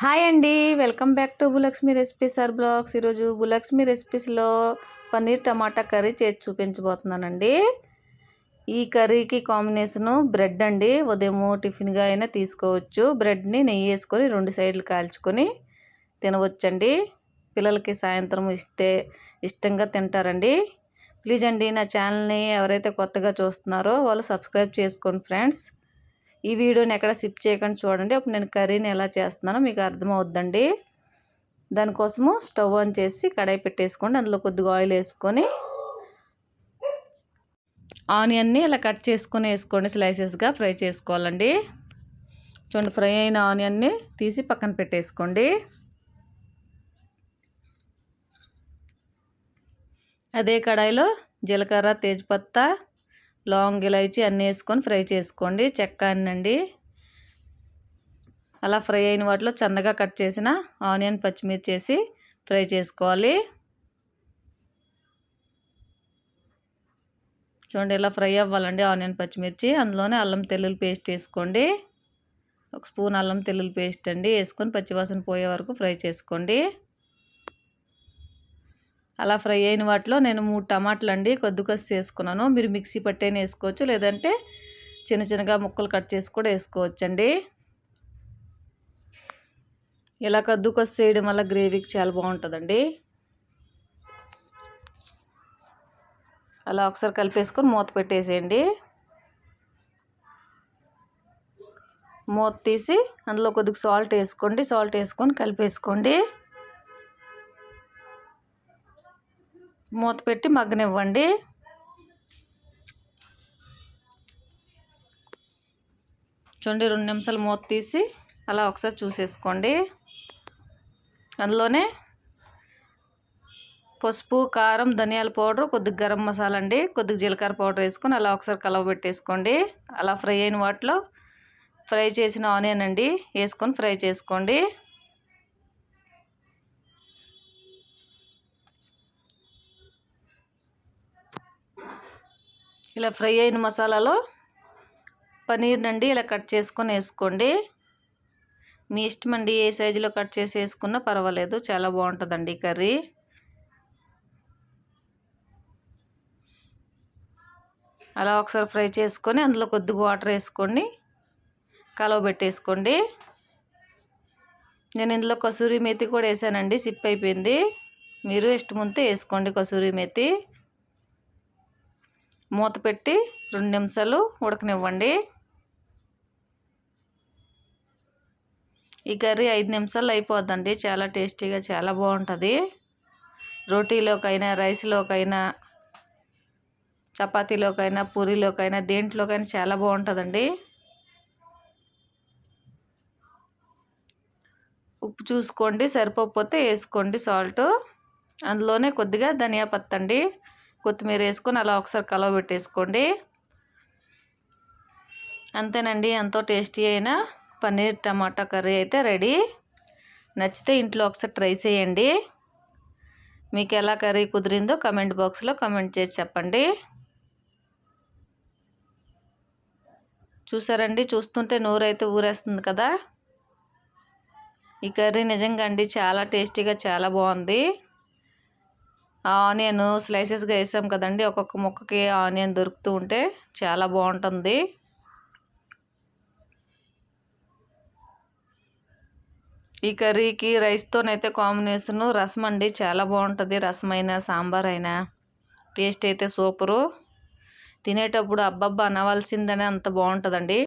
Hi అండి. Welcome back to Bhulakshmi recipes sir blogs. ఈరోజు భూలక్ష్మి రెసిపీస్లో పన్నీర్ టమాటా కర్రీ చేసి చూపించబోతున్నానండి. ఈ కర్రీకి కాంబినేషను బ్రెడ్ అండి. ఉదయం టిఫిన్గా అయినా తీసుకోవచ్చు. బ్రెడ్ని నెయ్యి వేసుకొని రెండు సైడ్లు కాల్చుకొని తినవచ్చండి. పిల్లలకి సాయంత్రం ఇస్తే ఇష్టంగా తింటారండి. ప్లీజ్ అండి నా ఛానల్ని ఎవరైతే కొత్తగా చూస్తున్నారో వాళ్ళు సబ్స్క్రైబ్ చేసుకోండి ఫ్రెండ్స్. ఈ వీడియోని ఎక్కడ స్కిప్ చేయకుండా చూడండి. అప్పుడు నేను కర్రీని ఎలా చేస్తున్నానో మీకు అర్థమవుద్దండి. దానికోసము స్టవ్ ఆన్ చేసి కడాయి పెట్టేసుకోండి. అందులో కొద్దిగా ఆయిల్ వేసుకొని ఆనియన్ని ఇలా కట్ చేసుకొని వేసుకోండి. స్లైసెస్గా ఫ్రై చేసుకోవాలండి. చూడండి ఫ్రై అయిన ఆనియన్ని తీసి పక్కన పెట్టేసుకోండి. అదే కడాయిలో జీలకర్ర తేజ్పత్తా లాంగ్ ఇలాచి అన్నీ వేసుకొని ఫ్రై చేసుకోండి. చెక్క అన్నండి. అలా ఫ్రై అయిన వాటిలో చన్నగా కట్ చేసిన ఆనియన్ పచ్చిమిర్చి వేసి ఫ్రై చేసుకోవాలి. చూడండి ఇలా ఫ్రై అవ్వాలండి ఆనియన్ పచ్చిమిర్చి. అందులోనే అల్లం తెల్లుల్లి పేస్ట్ వేసుకోండి. ఒక స్పూన్ అల్లం తెల్లుల్లి పేస్ట్ అండి వేసుకొని పచ్చివాసన పోయే వరకు ఫ్రై చేసుకోండి. అలా ఫ్రై అయిన వాటిలో నేను మూడు టమాటాలు అండి కొద్దికొసి వేసుకున్నాను మీరు మిక్సీ పట్టేనే వేసుకోవచ్చు లేదంటే చిన్న చిన్నగా ముక్కలు కట్ చేసి కూడా వేసుకోవచ్చండి. ఇలా కద్దుకొసి వేయడం వల్ల గ్రేవీకి చాలా బాగుంటుందండి. అలా ఒకసారి కలిపేసుకొని మూత పెట్టేసేయండి. మూత తీసి అందులో కొద్దిగా సాల్ట్ వేసుకోండి. సాల్ట్ వేసుకొని కలిపేసుకోండి. మూత పెట్టి మగ్గనివ్వండి. చూడండి రెండు నిమిషాలు మూత తీసి అలా ఒకసారి చూసేసుకోండి. అందులోనే పసుపు కారం ధనియాల పౌడర్ కొద్దిగా గరం మసాలా అండి కొద్దిగా జీలకర్ర పౌడర్ వేసుకొని అలా ఒకసారి కలవ పెట్టేసుకోండి. అలా ఫ్రై అయిన వాటిలో ఫ్రై చేసిన ఆనియన్ అండి వేసుకొని ఫ్రై చేసుకోండి. ఇలా ఫ్రై అయిన మసాలాలో పనీర్ నండి ఇలా కట్ చేసుకొని వేసుకోండి. మీ ఇష్టం అండి ఏ సైజులో కట్ చేసి వేసుకున్నా పర్వాలేదు చాలా బాగుంటుందండి కర్రీ. అలా ఒకసారి ఫ్రై చేసుకొని అందులో కొద్దిగా వాటర్ వేసుకొని కలవ పెట్టేసుకోండి. నేను ఇందులో కసూరి మెతి కూడా వేసానండి సిప్ అయిపోయింది. మీరు ఇష్టం ఉంటే వేసుకోండి కసూరి మెతి. మూత పెట్టి రెండు నిమిషాలు ఉడకనివ్వండి. ఈ కర్రీ ఐదు నిమిషాలు అయిపోద్దండి. చాలా టేస్టీగా చాలా బాగుంటుంది. రోటీలోకైనా రైస్లోకైనా చపాతీలోకైనా పూరీలోకైనా దేంట్లోకైనా చాలా బాగుంటుందండి. ఉప్పు చూసుకోండి సరిపోతే వేసుకోండి సాల్ట్. అందులోనే కొద్దిగా ధనియా పత్తండి కొత్తిమీర వేసుకొని అలా ఒకసారి కలవ పెట్టేసుకోండి. అంతేనండి ఎంతో టేస్టీ అయిన పన్నీర్ టమాటా కర్రీ అయితే రెడీ. నచ్చితే ఇంట్లో ఒకసారి ట్రై చేయండి. మీకు ఎలా కర్రీ కుదిరిందో కమెంట్ బాక్స్లో కమెంట్ చేసి చెప్పండి. చూసారండి చూస్తుంటే నూరైతే ఊరేస్తుంది కదా. ఈ కర్రీ నిజంగా అండి చాలా టేస్టీగా చాలా బాగుంది. ఆనియన్ స్లైసెస్గా వేసాం కదండి. ఒక్కొక్క ముక్కకి ఆనియన్ దొరుకుతూ ఉంటే చాలా బాగుంటుంది. ఈ కర్రీకి రైస్తోనైతే కాంబినేషన్ రసం అండి. చాలా బాగుంటుంది. రసం అయినా సాంబార్ అయినా టేస్ట్ అయితే సూపరు. తినేటప్పుడు అబ్బబ్బా అనవలసిందనే అంత బాగుంటుందండి.